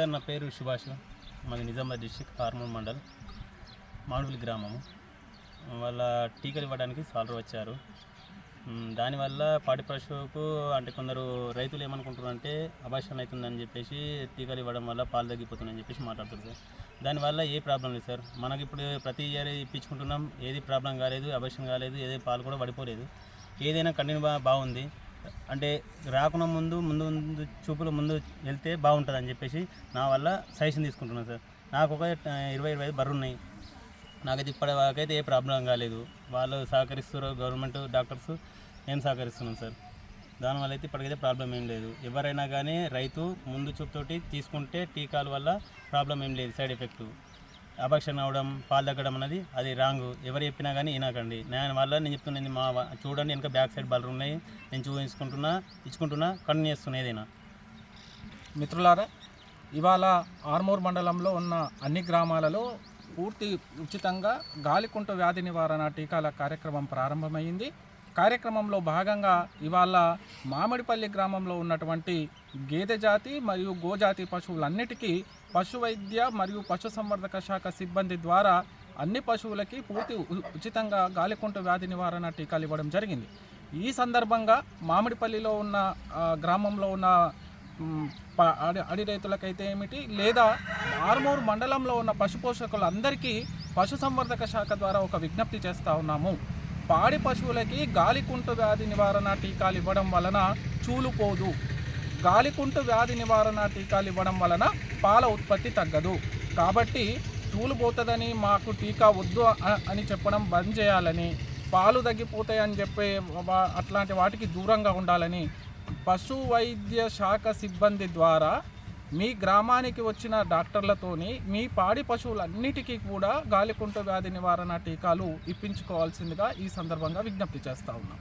Sir నా పేరు సుభాష్. మాది నిజామాబాద్ డిస్టిక్ హార్మోన్ మండల్ మాడుగులి గ్రామము. వాళ్ళ టీకాలు ఇవ్వడానికి సాలరు వచ్చారు. దానివల్ల పాడి పశువుకు అంటే కొందరు రైతులు ఏమనుకుంటున్నారు అంటే అభాషణ అవుతుందని చెప్పేసి టీకాలు ఇవ్వడం వల్ల పాలు తగ్గిపోతుందని చెప్పేసి మాట్లాడుతున్నారు సార్. దానివల్ల ఏ ప్రాబ్లం లేదు సార్. మనకి ఇప్పుడు ప్రతి ఇయర్ ఇప్పించుకుంటున్నాం. ఏది ప్రాబ్లం కాలేదు అభాషణ కాలేదు ఏది పాలు కూడా పడిపోలేదు. ఏదైనా కంటిన్యూ బాగుంది. అంటే రాకుండా ముందు ముందు ముందు చూపులు ముందు వెళ్తే బాగుంటుంది అని చెప్పేసి నా వల్ల సజెషన్ తీసుకుంటున్నాను సార్. నాకు ఒక ఇరవై ఇరవై ఐదు బర్రెలు ఉన్నాయి. నాకైతే ఇప్పటివరకైతే ఏ ప్రాబ్లం కాలేదు. వాళ్ళు సహకరిస్తారు గవర్నమెంట్ డాక్టర్స్ నేను సహకరిస్తున్నాం సార్. దానివల్ల అయితే ఇప్పటికైతే ప్రాబ్లం ఏం లేదు. ఎవరైనా కానీ రైతు ముందు చూపుతోటి తీసుకుంటే టీకాల వల్ల ప్రాబ్లం ఏం లేదు సైడ్ ఎఫెక్ట్. అభక్షణ అవడం పాలు తగ్గడం అనేది అది రాంగ్. ఎవరు చెప్పినా కానీ వినకండి. నేను వల్ల నేను చెప్తున్నది మా చూడండి వెనక బ్యాక్ సైడ్ బలర్ ఉన్నాయి. నేను చూపించుకుంటున్నా ఇచ్చుకుంటున్నా కంటిన్యూ చేస్తున్నా ఏదైనా. మిత్రులారా ఇవాళ ఆర్మూర్ మండలంలో ఉన్న అన్ని గ్రామాలలో పూర్తి ఉచితంగా గాలికుంట వ్యాధి నివారణ టీకాల కార్యక్రమం ప్రారంభమైంది. కార్యక్రమంలో భాగంగా ఇవాళ మామిడిపల్లి గ్రామంలో ఉన్నటువంటి గేదె జాతి మరియు గోజాతి పశువులన్నిటికీ పశు వైద్య మరియు పశుసంవర్ధక శాఖ సిబ్బంది ద్వారా అన్ని పశువులకి పూర్తి ఉ- ఉచితంగా గాలికుంటు వ్యాధి నివారణ టీకాలు ఇవ్వడం జరిగింది. ఈ సందర్భంగా మామిడిపల్లిలో ఉన్న గ్రామంలో ఉన్న అడి అడి రైతులకైతే ఏమిటి లేదా ఆర్మూర్ మండలంలో ఉన్న పశు పోషకులందరికీ పశుసంవర్ధక శాఖ ద్వారా ఒక విజ్ఞప్తి చేస్తూ ఉన్నాము. పాడి పశువులకి గాలికుంటు వ్యాధి నివారణ టీకాలు ఇవ్వడం వలన చూలుపోదు. గాలికుంటు వ్యాధి నివారణ టీకాలు ఇవ్వడం వలన పాల ఉత్పత్తి తగ్గదు. కాబట్టి చూలుపోతుందని మాకు టీకా వద్దు అని చెప్పడం బంద్ చేయాలని పాలు తగ్గిపోతాయని చెప్పే వా- అట్లాంటి వాటికి దూరంగా ఉండాలని పశు వైద్య శాఖ సిబ్బంది ద్వారా మీ గ్రామానికి వచ్చిన డాక్టర్లతోని మీ పాడి పశువులన్నిటికీ కూడా గాలికుంటు వ్యాధి నివారణ టీకాలు ఇప్పించుకోవాల్సిందిగా ఈ సందర్భంగా విజ్ఞప్తి చేస్తా ఉన్నాం.